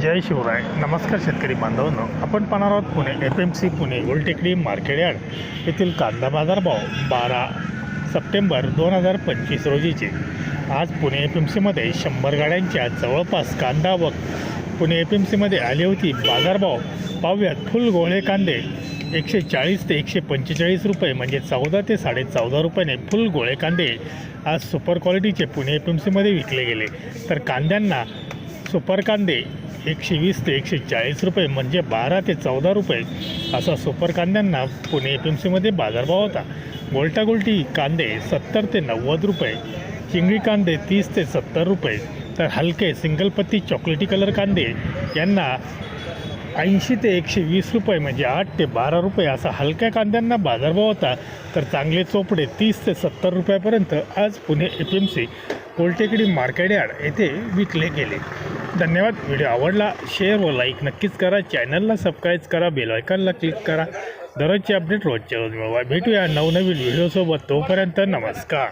जय शिवराय. नमस्कार शेतकरी बांधवांनो. आपण पाहणार आहोत Pune F M C Pune Gultekdi market yard येथील कांदा बाजारभाव बारा सप्टेंबर दोन हजार पंचवीस रोजीचे. आज पुणे एफ एम सीमध्ये शंभर गाड्यांच्या जवळपास कांदा व पुणे एफ एम सीमध्ये आली होती बाजारभाव पाहूयात फुल गोळे कांदे एकशे चाळीस ते एकशे पंचेचाळीस रुपये म्हणजे चौदा ते साडे चौदा रुपयाने फुल गोळे कांदे आज सुपर क्वालिटीचे पुणे एफ एम सीमध्ये विकले गेले. तर कांद्यांना सुपर कांदे एकशे वीस ते एकशे चाळीस रुपये म्हणजे बारा ते चौदा रुपये असा सुपर कांद्यांना पुणे एफ एम सीमध्ये बाजारभाव होता. गोलटागोलटी कांदे सत्तर ते नव्वद रुपये चिंगळी कांदे तीस ते सत्तर रुपये तर हलके सिंगल पत्ती चॉकलेटी कलर कांदे यांना ऐंशी ते एकशे वीस रुपये म्हणजे आठ ते बारा रुपये असा हलक्या कांद्यांना बाजारभाव होता. तर चांगले चोपडे तीस ते सत्तर रुपयापर्यंत आज Pune F M C Gultekdi market yard येथे विकले गेले. धन्यवाद. व्हिडिओ आवडला शेअर व लाईक नक्कीच करा. चॅनलला सबस्क्राईब करा बेल आयकॉनला क्लिक करा. दररोजचे अपडेट रोजच्या रोज मिळवा. भेटूया नवनवीन व्हिडिओसोबत. तोपर्यंत नमस्कार.